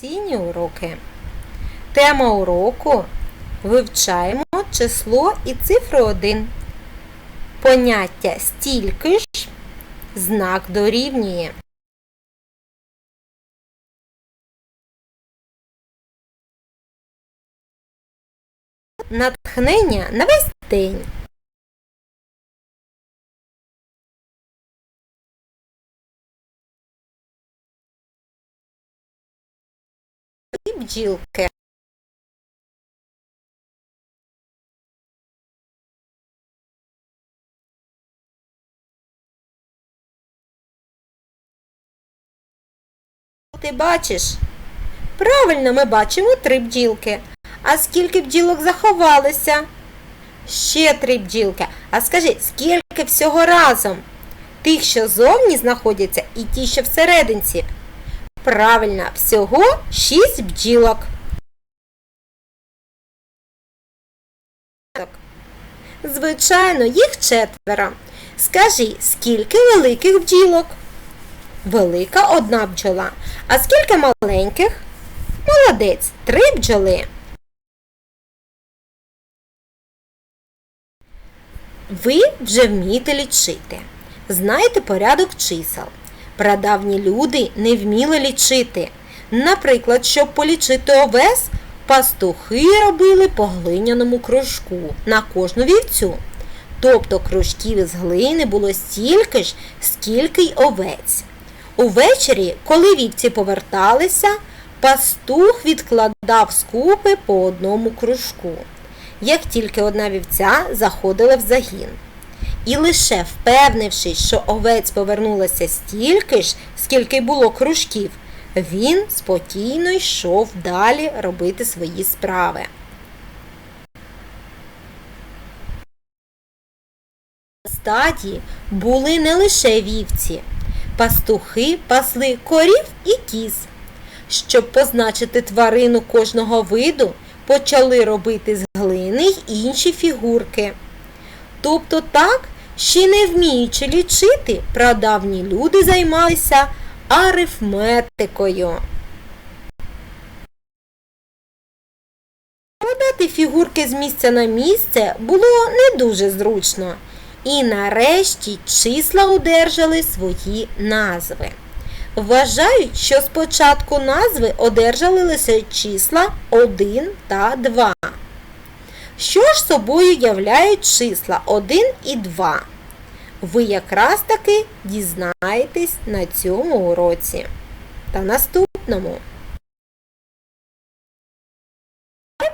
Цінні уроки. Тема уроку вивчаємо число і цифру 1. Поняття стільки ж знак дорівнює. Натхнення на весь день. Бджілки. Ти бачиш? Правильно, ми бачимо три бджілки. А скільки бджілок заховалося? Ще три бджілки. А скажи, скільки всього разом? Тих, що зовні знаходяться, і ті, що всерединці. Правильно, всього шість бджілок. Звичайно, їх четверо. Скажи, скільки великих бджілок? Велика одна бджола. А скільки маленьких? Молодець, три бджоли. Ви вже вмієте лічити. Знаєте порядок чисел. Прадавні люди не вміли лічити. Наприклад, щоб полічити овес, пастухи робили по глиняному кружку на кожну вівцю. Тобто кружків із глини було стільки ж, скільки й овець. Увечері, коли вівці поверталися, пастух відкладав скупи по одному кружку, як тільки одна вівця заходила в загін. І лише впевнившись, що овець повернулося стільки ж, скільки було кружків, він спокійно йшов далі робити свої справи. В стаді були не лише вівці, пастухи пасли корів і кіз. Щоб позначити тварину кожного виду, почали робити з глини й інші фігурки. Тобто так, ще не вміючи лічити, прадавні люди займалися арифметикою. Подати фігурки з місця на місце було не дуже зручно. І нарешті числа одержали свої назви. Вважають, що спочатку назви одержали лише числа 1 та 2. Що ж собою являють числа 1 і 2? Ви якраз таки дізнаєтесь на цьому уроці та наступному.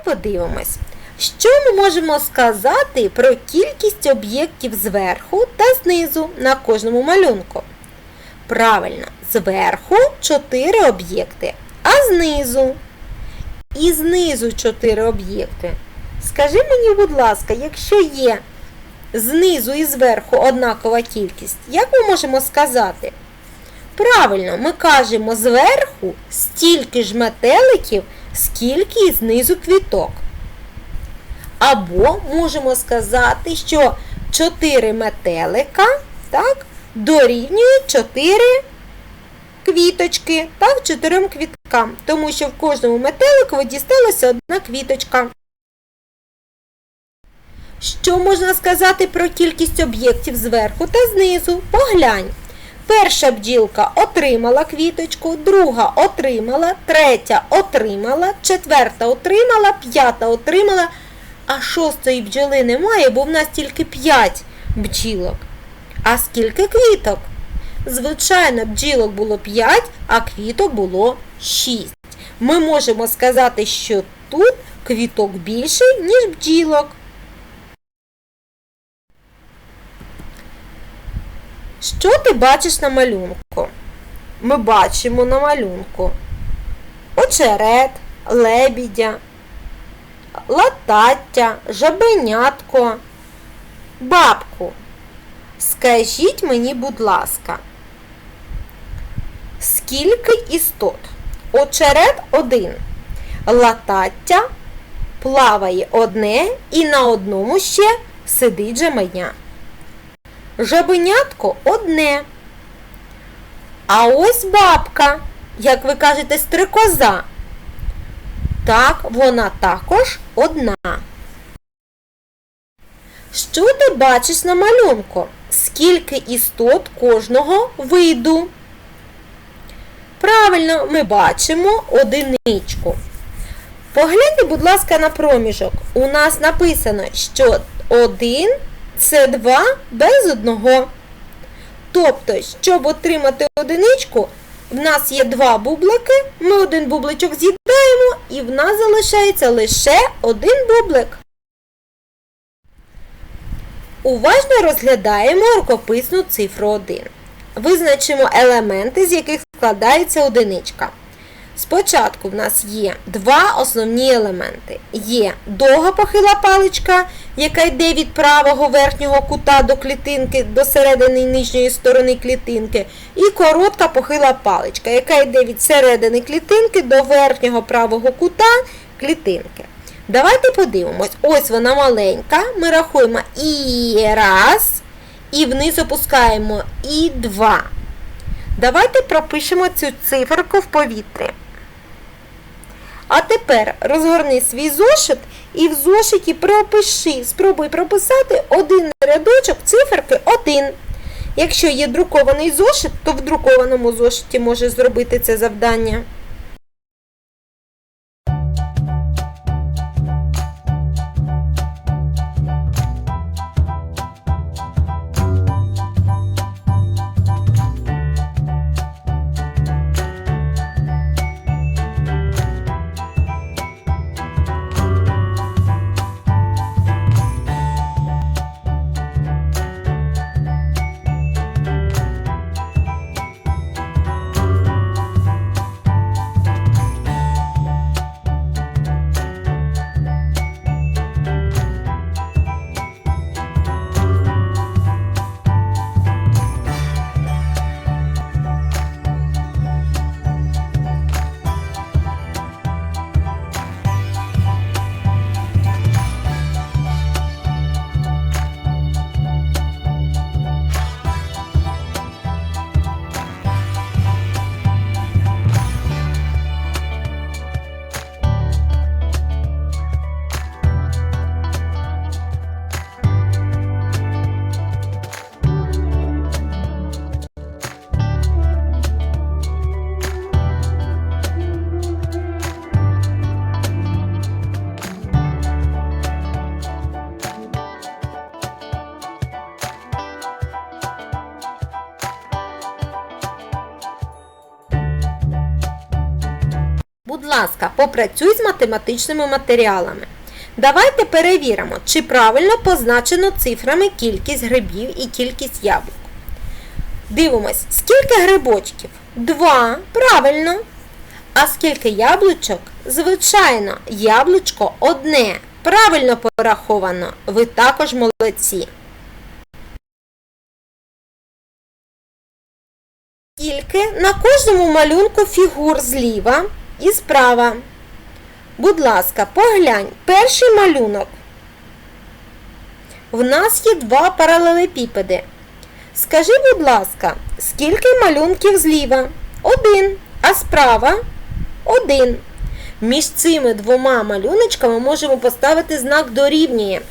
Подивимось, що ми можемо сказати про кількість об'єктів зверху та знизу на кожному малюнку. Правильно, зверху 4 об'єкти, а знизу. І знизу 4 об'єкти. Скажи мені, будь ласка, якщо є знизу і зверху однакова кількість, як ми можемо сказати? Правильно, ми кажемо зверху стільки ж метеликів, скільки і знизу квіток. Або можемо сказати, що 4 метелика так, дорівнюють 4 квіточки так, 4 квіткам, тому що в кожному метелику дісталася одна квіточка. Що можна сказати про кількість об'єктів зверху та знизу? Поглянь. Перша бджілка отримала квіточку, друга отримала, третя отримала, четверта отримала, п'ята отримала, а шостої бджоли немає, бо в нас тільки п'ять бджілок. А скільки квіток? Звичайно, бджілок було 5, а квіток було 6. Ми можемо сказати, що тут квіток більше, ніж бджілок. Що ти бачиш на малюнку? Ми бачимо на малюнку очерет, лебідя, латаття, жабенятко, бабку. Скажіть мені, будь ласка, скільки істот? Очерет один. Латаття плаває одне і на одному ще сидить жаменя. Жабенятко одне. А ось бабка, як ви кажете, стрикоза. Так, вона також одна. Що ти бачиш на малюнку? Скільки істот кожного виду? Правильно, ми бачимо одиничку. Погляньте, будь ласка, на проміжок. У нас написано, що 1 це 2 без одного. Тобто, щоб отримати одиничку, в нас є два бублики, ми один бубличок з'їдаємо, і в нас залишається лише один бублик. Уважно розглядаємо рукописну цифру 1. Визначимо елементи, з яких складається одиничка. Спочатку в нас є два основні елементи. Є довга похила паличка, яка йде від правого верхнього кута до клітинки, до середини нижньої сторони клітинки, і коротка похила паличка, яка йде від середини клітинки до верхнього правого кута клітинки. Давайте подивимось. Ось вона маленька. Ми рахуємо і раз, і вниз опускаємо і два. Давайте пропишемо цю циферку в повітрі. А тепер розгорни свій зошит і в зошиті пропиши, спробуй прописати один рядочок циферки 1. Якщо є друкований зошит, то в друкованому зошиті можеш зробити це завдання. Ласка, попрацюй з математичними матеріалами. Давайте перевіримо, чи правильно позначено цифрами кількість грибів і кількість яблук. Дивимось, скільки грибочків? Два. Правильно. А скільки яблучок? Звичайно, яблучко одне. Правильно пораховано. Ви також молодці. Скільки на кожному малюнку фігур зліва і справа. Будь ласка, поглянь, перший малюнок. В нас є два паралелепіпеди. Скажи, будь ласка, скільки малюнків зліва? Один. А справа один. Між цими двома малюночками можемо поставити знак дорівнює.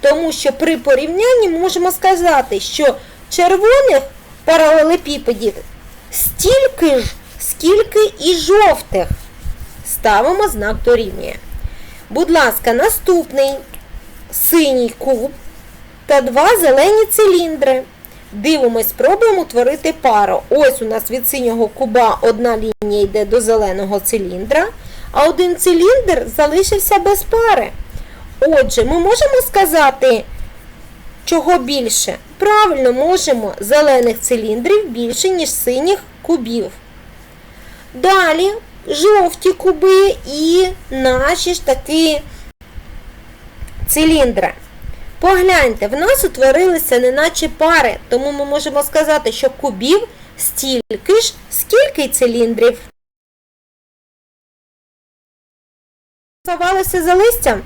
Тому що при порівнянні можемо сказати, що червоних паралелепіпедів стільки ж, скільки і жовтих. Ставимо знак дорівнює. Будь ласка, наступний синій куб та два зелені циліндри. Дивимось, спробуємо утворити пару. Ось у нас від синього куба одна лінія йде до зеленого циліндра, а один циліндр залишився без пари. Отже, ми можемо сказати, чого більше? Правильно можемо зелених циліндрів більше, ніж синіх кубів. Далі жовті куби і наші ж таки циліндри. Погляньте, в нас утворилися неначе пари, тому ми можемо сказати, що кубів стільки ж, скільки циліндрів. Сховалися за листям?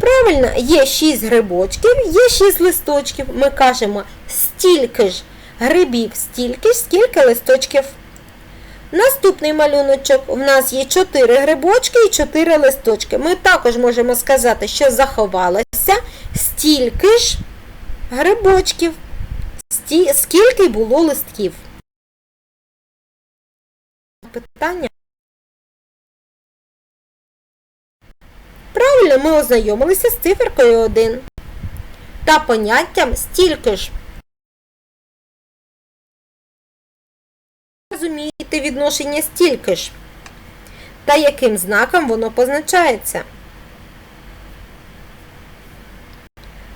Правильно, є 6 грибочків, є 6 листочків. Ми кажемо стільки ж грибів, стільки ж, скільки листочків. Наступний малюночок. У нас є 4 грибочки і 4 листочки. Ми також можемо сказати, що заховалося стільки ж грибочків, скільки було листків. Питання. Правильно, ми ознайомилися з циферкою 1 та поняттям стільки ж. Розумієте відношення стільки ж та яким знаком воно позначається.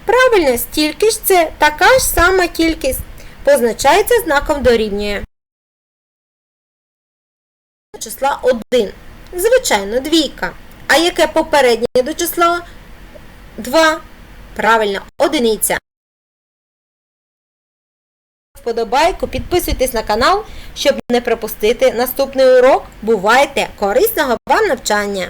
Правильно, стільки ж це така ж сама кількість, позначається знаком дорівнює. Числа 1. Звичайно, двійка. А яке попереднє до числа 2? Правильно, одиниця. Вподобайку, підписуйтесь на канал, щоб не пропустити наступний урок. Бувайте! Корисного вам навчання!